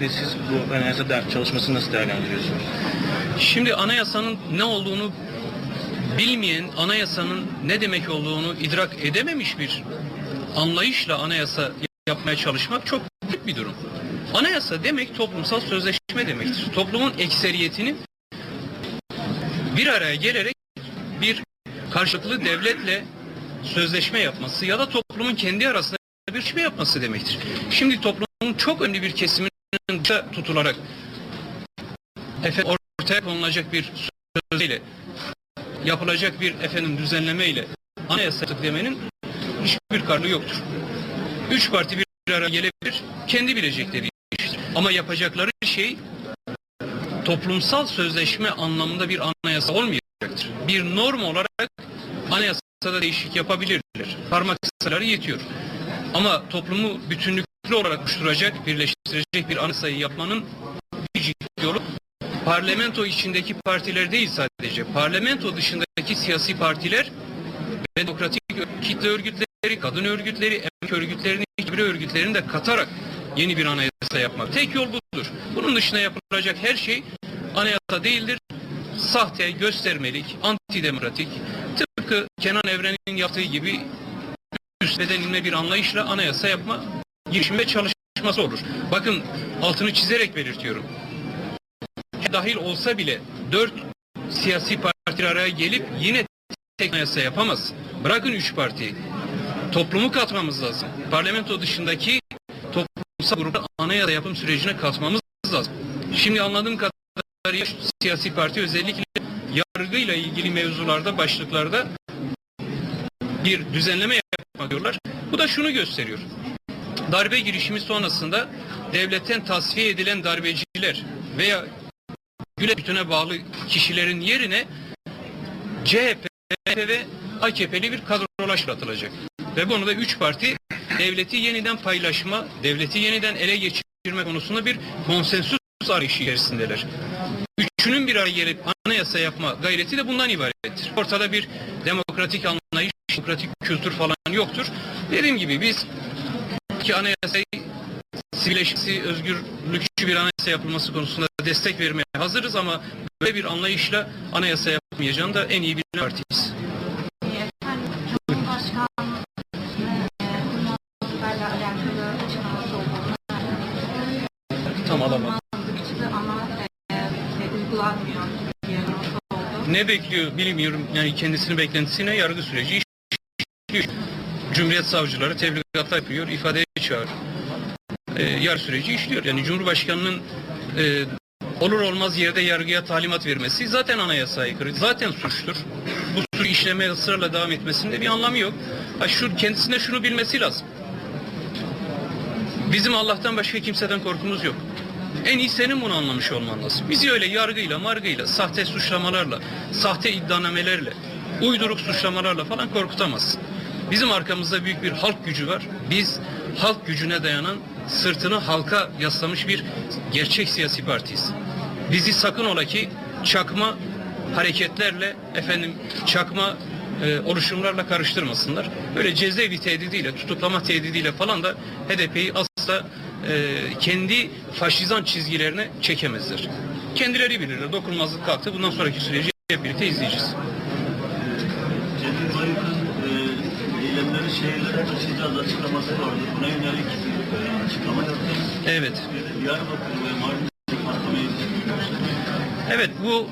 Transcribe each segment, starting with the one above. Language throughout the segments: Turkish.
Siz bu anayasa der- çalışmasını nasıl değerlendiriyorsunuz? Şimdi anayasanın ne olduğunu bilmeyen, anayasanın ne demek olduğunu idrak edememiş bir anlayışla anayasa yapmaya çalışmak çok büyük bir durum. Anayasa demek toplumsal sözleşme demektir. Toplumun ekseriyetinin bir araya gelerek bir karşılıklı devletle sözleşme yapması ya da toplumun kendi arasında bir şey yapması demektir. Şimdi toplumun çok önemli bir dışa tutularak efendim, ortaya konulacak bir sözle yapılacak bir efendim düzenlemeyle anayasa demenin hiçbir karlı yoktur. Üç parti bir araya gelebilir, kendi bilecekleri iştir. Ama yapacakları şey toplumsal sözleşme anlamında bir anayasa olmayacaktır. Bir norm olarak anayasada değişik yapabilirler. Parmak sayıları yetiyor. Ama toplumu bütünlüklü olarak oluşturacak, birleştirecek bir anayasayı yapmanın bir yolu parlamento içindeki partiler değil sadece. Parlamento dışındaki siyasi partiler ve demokratik kitle örgütleri, kadın örgütleri, emek örgütlerini, çevre örgütlerini de katarak yeni bir anayasa yapmak. Tek yol budur. Bunun dışında yapılacak her şey anayasa değildir. Sahte, göstermelik, antidemokratik, tıpkı Kenan Evren'in yaptığı gibi üst bedenine bir anlayışla anayasa yapma girişim ve çalışması olur. Bakın altını çizerek belirtiyorum dahil olsa bile dört siyasi parti araya gelip yine tek anayasa yapamaz. Bırakın üç partiyi. Toplumu katmamız lazım. Parlamento dışındaki toplumsal grubu anayasa yapım sürecine katmamız lazım. Şimdi anladığım kadarıyla siyasi parti özellikle yargıyla ilgili mevzularda, başlıklarda bir düzenleme yapmak diyorlar. Bu da şunu gösteriyor. Darbe girişimi sonrasında devletten tasfiye edilen darbeciler veya Gülen bütüne bağlı kişilerin yerine CHP ve AKP'li bir kadrolaşma atılacak. Ve bunu da üç parti devleti yeniden paylaşma, devleti yeniden ele geçirme konusunda bir konsensüs arayışı içerisindeler. Üçünün bir araya gelip anayasa yapma gayreti de bundan ibarettir. Ortada bir demokratik anlayış, demokratik kültür falan yoktur. Dediğim gibi biz ki anayasayı sivilleşmesi, özgürlükçü bir anayasa yapılması konusunda destek vermeye hazırız ama böyle bir anlayışla anayasa yapmayacağını da en iyi bilen partiyiz. Tam. Ne bekliyor bilmiyorum. Yani kendisinin beklentisine yargı süreci işliyor. Cumhuriyet savcıları tebligatlar yapıyor, ifadeye çağır. Ee, yargı süreci işliyor. Yani Cumhurbaşkanının e, olur olmaz yerde yargıya talimat vermesi zaten anayasaya aykırı. Zaten suçtur. Bu suç işlemeye ısrarla devam etmesinde bir anlamı yok. Ha, şu, kendisine şunu bilmesi lazım. Bizim Allah'tan başka kimseden korkumuz yok. En iyi senin bunu anlamış olman lazım. Bizi öyle yargıyla, margıyla, sahte suçlamalarla, sahte iddianamelerle, uyduruk suçlamalarla falan korkutamazsın. Bizim arkamızda büyük bir halk gücü var. Biz halk gücüne dayanan, sırtını halka yaslamış bir gerçek siyasi partiyiz. Bizi sakın ola ki çakma hareketlerle, efendim çakma e, oluşumlarla karıştırmasınlar. Böyle cezaevi tehdidiyle, tutuklama tehdidiyle falan da HDP'yi asla e, kendi faşizan çizgilerine çekemezler. Kendileri bilirler. Dokunmazlık kalktı. Bundan sonraki süreci hep birlikte izleyeceğiz. Şehirlere taşıyacağız açıklaması vardı. Buna yönelik e, açıklama yaptı. Evet. Diyarbakır ve Evet bu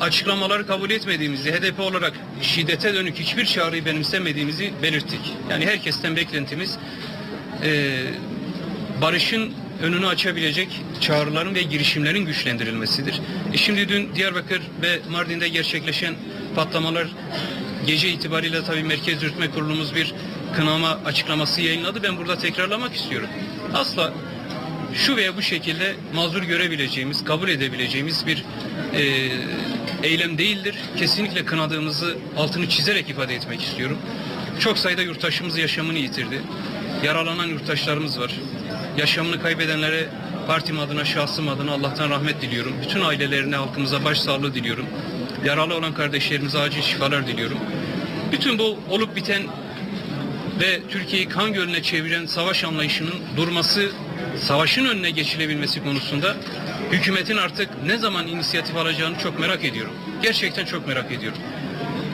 açıklamaları kabul etmediğimizi, HDP olarak şiddete dönük hiçbir çağrıyı benimsemediğimizi belirttik. Yani herkesten beklentimiz e, barışın önünü açabilecek çağrıların ve girişimlerin güçlendirilmesidir. E şimdi dün Diyarbakır ve Mardin'de gerçekleşen patlamalar gece itibariyle tabii Merkez Yürütme Kurulumuz bir kınama açıklaması yayınladı. Ben burada tekrarlamak istiyorum. Asla şu veya bu şekilde mazur görebileceğimiz, kabul edebileceğimiz bir e, eylem değildir. Kesinlikle kınadığımızı altını çizerek ifade etmek istiyorum. Çok sayıda yurttaşımız yaşamını yitirdi. Yaralanan yurttaşlarımız var. Yaşamını kaybedenlere partim adına, şahsım adına Allah'tan rahmet diliyorum. Bütün ailelerine, halkımıza başsağlığı diliyorum. Yaralı olan kardeşlerimize acil şifalar diliyorum. Bütün bu olup biten ve Türkiye'yi kan gölüne çeviren savaş anlayışının durması savaşın önüne geçilebilmesi konusunda hükümetin artık ne zaman inisiyatif alacağını çok merak ediyorum. Gerçekten çok merak ediyorum.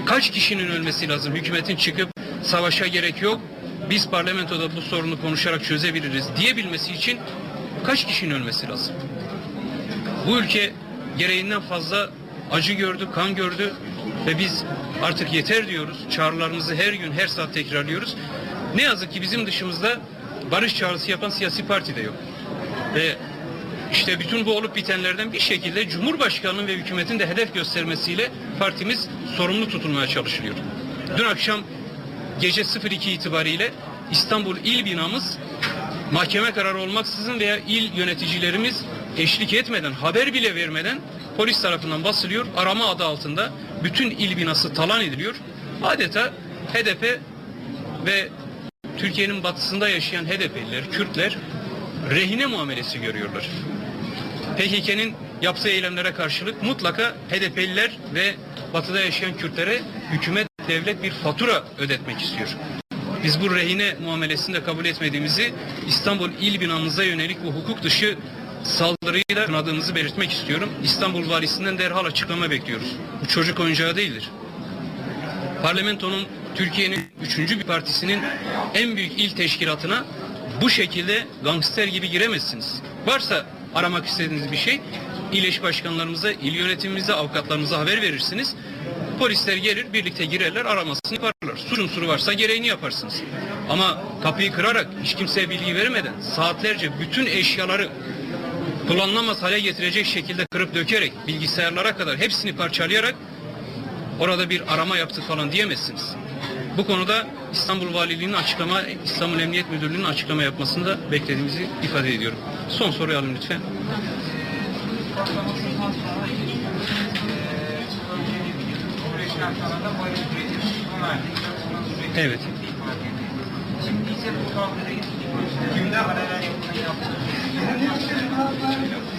Kaç kişinin ölmesi lazım? Hükümetin çıkıp savaşa gerek yok. Biz parlamentoda bu sorunu konuşarak çözebiliriz diyebilmesi için kaç kişinin ölmesi lazım? Bu ülke gereğinden fazla acı gördü, kan gördü ve biz artık yeter diyoruz. Çağrılarımızı her gün, her saat tekrarlıyoruz. Ne yazık ki bizim dışımızda barış çağrısı yapan siyasi parti de yok. Ve işte bütün bu olup bitenlerden bir şekilde Cumhurbaşkanı'nın ve hükümetin de hedef göstermesiyle partimiz sorumlu tutulmaya çalışılıyor. Dün akşam gece 02 itibariyle İstanbul İl binamız mahkeme kararı olmaksızın veya il yöneticilerimiz eşlik etmeden, haber bile vermeden polis tarafından basılıyor. Arama adı altında bütün il binası talan ediliyor. Adeta HDP ve Türkiye'nin batısında yaşayan HDP'liler, Kürtler rehine muamelesi görüyorlar. PKK'nin yaptığı eylemlere karşılık mutlaka HDP'liler ve batıda yaşayan Kürtlere hükümet devlet bir fatura ödetmek istiyor. Biz bu rehine muamelesini de kabul etmediğimizi İstanbul il binamıza yönelik bu hukuk dışı saldırıyı da kınadığımızı belirtmek istiyorum. İstanbul valisinden derhal açıklama bekliyoruz. Bu çocuk oyuncağı değildir. Parlamentonun Türkiye'nin üçüncü bir partisinin en büyük il teşkilatına bu şekilde gangster gibi giremezsiniz. Varsa aramak istediğiniz bir şey il eş başkanlarımıza, il yönetimimize, avukatlarımıza haber verirsiniz. Polisler gelir, birlikte girerler, aramasını yaparlar. Suç unsuru varsa gereğini yaparsınız. Ama kapıyı kırarak, hiç kimseye bilgi vermeden, saatlerce bütün eşyaları kullanılamaz hale getirecek şekilde kırıp dökerek, bilgisayarlara kadar hepsini parçalayarak orada bir arama yaptık falan diyemezsiniz. Bu konuda İstanbul Valiliği'nin açıklama, İstanbul Emniyet Müdürlüğü'nün açıklama yapmasını da beklediğimizi ifade ediyorum. Son soruyu alın lütfen. Evet.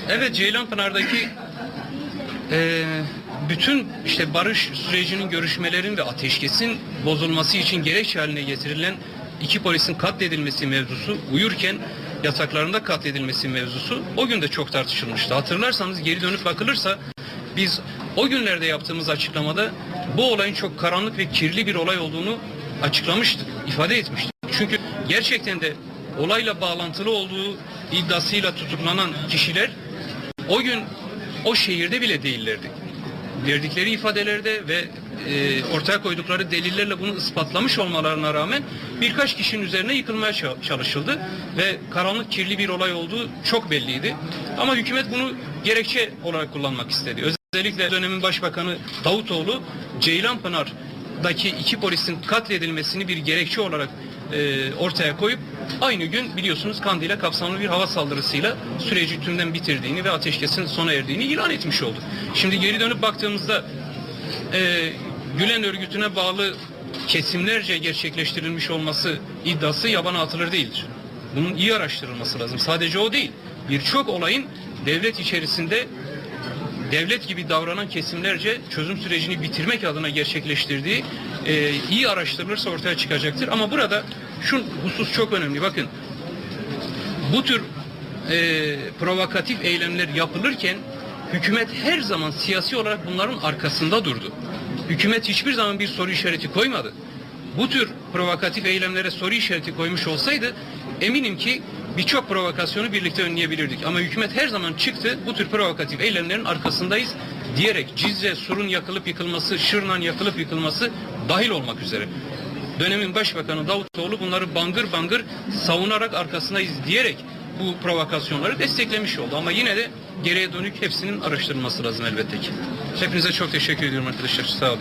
Evet Ceylanpınar'daki eee bütün işte barış sürecinin görüşmelerin ve ateşkesin bozulması için gerekçe haline getirilen iki polisin katledilmesi mevzusu uyurken yataklarında katledilmesi mevzusu o gün de çok tartışılmıştı. Hatırlarsanız geri dönüp bakılırsa biz o günlerde yaptığımız açıklamada bu olayın çok karanlık ve kirli bir olay olduğunu açıklamıştık, ifade etmiştik. Çünkü gerçekten de olayla bağlantılı olduğu iddiasıyla tutuklanan kişiler o gün o şehirde bile değillerdi. Verdikleri ifadelerde ve e, ortaya koydukları delillerle bunu ispatlamış olmalarına rağmen birkaç kişinin üzerine yıkılmaya ça- çalışıldı ve karanlık kirli bir olay olduğu çok belliydi. Ama hükümet bunu gerekçe olarak kullanmak istedi. Özellikle dönemin başbakanı Davutoğlu Ceylanpınar'daki iki polisin katledilmesini bir gerekçe olarak e, ortaya koyup aynı gün biliyorsunuz Kandil'e kapsamlı bir hava saldırısıyla süreci tümden bitirdiğini ve ateşkesin sona erdiğini ilan etmiş oldu. Şimdi geri dönüp baktığımızda e, Gülen örgütüne bağlı kesimlerce gerçekleştirilmiş olması iddiası yabana atılır değildir. Bunun iyi araştırılması lazım. Sadece o değil. Birçok olayın devlet içerisinde devlet gibi davranan kesimlerce çözüm sürecini bitirmek adına gerçekleştirdiği e, iyi araştırılırsa ortaya çıkacaktır. Ama burada şu husus çok önemli. Bakın bu tür e, provokatif eylemler yapılırken hükümet her zaman siyasi olarak bunların arkasında durdu. Hükümet hiçbir zaman bir soru işareti koymadı. Bu tür provokatif eylemlere soru işareti koymuş olsaydı eminim ki birçok provokasyonu birlikte önleyebilirdik. Ama hükümet her zaman çıktı bu tür provokatif eylemlerin arkasındayız diyerek Cizre, Sur'un yakılıp yıkılması, Şırnan yakılıp yıkılması dahil olmak üzere. Dönemin Başbakanı Davutoğlu bunları bangır bangır savunarak arkasındayız diyerek bu provokasyonları desteklemiş oldu. Ama yine de geriye dönük hepsinin araştırılması lazım elbette ki. Hepinize çok teşekkür ediyorum arkadaşlar. Sağ olun.